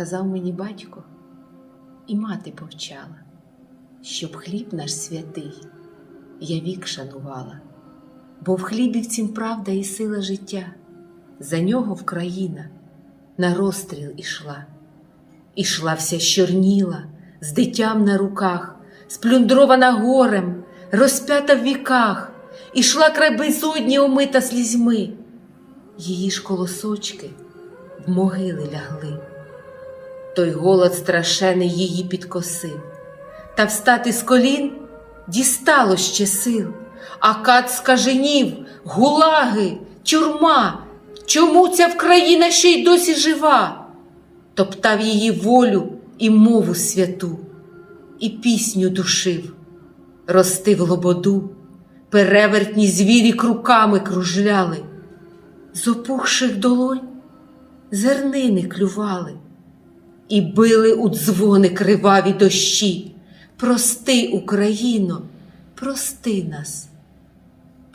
казав мені батько, і мати повчала, щоб хліб наш святий я вік шанувала, бо в хлібі цім правда і сила життя, за нього Вкраїна на розстріл ішла, ішла вся щорніла, з дитям на руках, сплюндрована горем, розп'ята в віках, ішла край безодні омита слізьми, її ж колосочки в могили лягли. Той голод страшений її підкосив, та встати з колін дістало ще сил, а кат скаженів, гулаги, тюрма. Чому ця Вкраїна ще й досі жива? Топтав її волю і мову святу, і пісню душив, ростив лободу, перевертні звірі круками кружляли, з опухших долонь зернини клювали і били у дзвони криваві дощі. Прости, Україно, прости нас,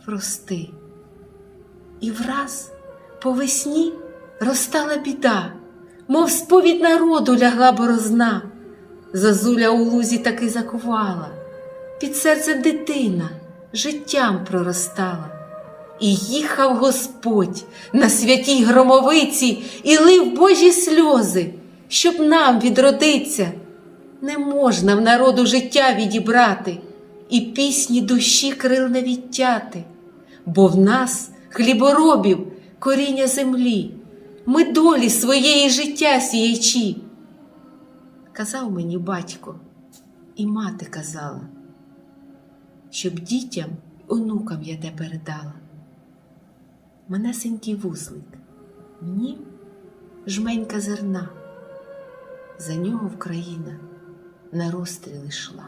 прости. І враз по весні розтала біда, мов сповідь народу лягла борозна. Зозуля у лузі таки закувала, під серцем дитина життям проростала. І їхав Господь на святій громовиці і лив Божі сльози, щоб нам відродиться. Не можна в народу життя відібрати і пісні душі крил не відтяти, бо в нас, хліборобів, коріння землі, ми долі своєї життя сіячі. Казав мені батько, і мати казала, щоб дітям й онукам я те передала. Манесенький вузлик, нім жменька зерна, за нього Вкраїна на розстріл йшла.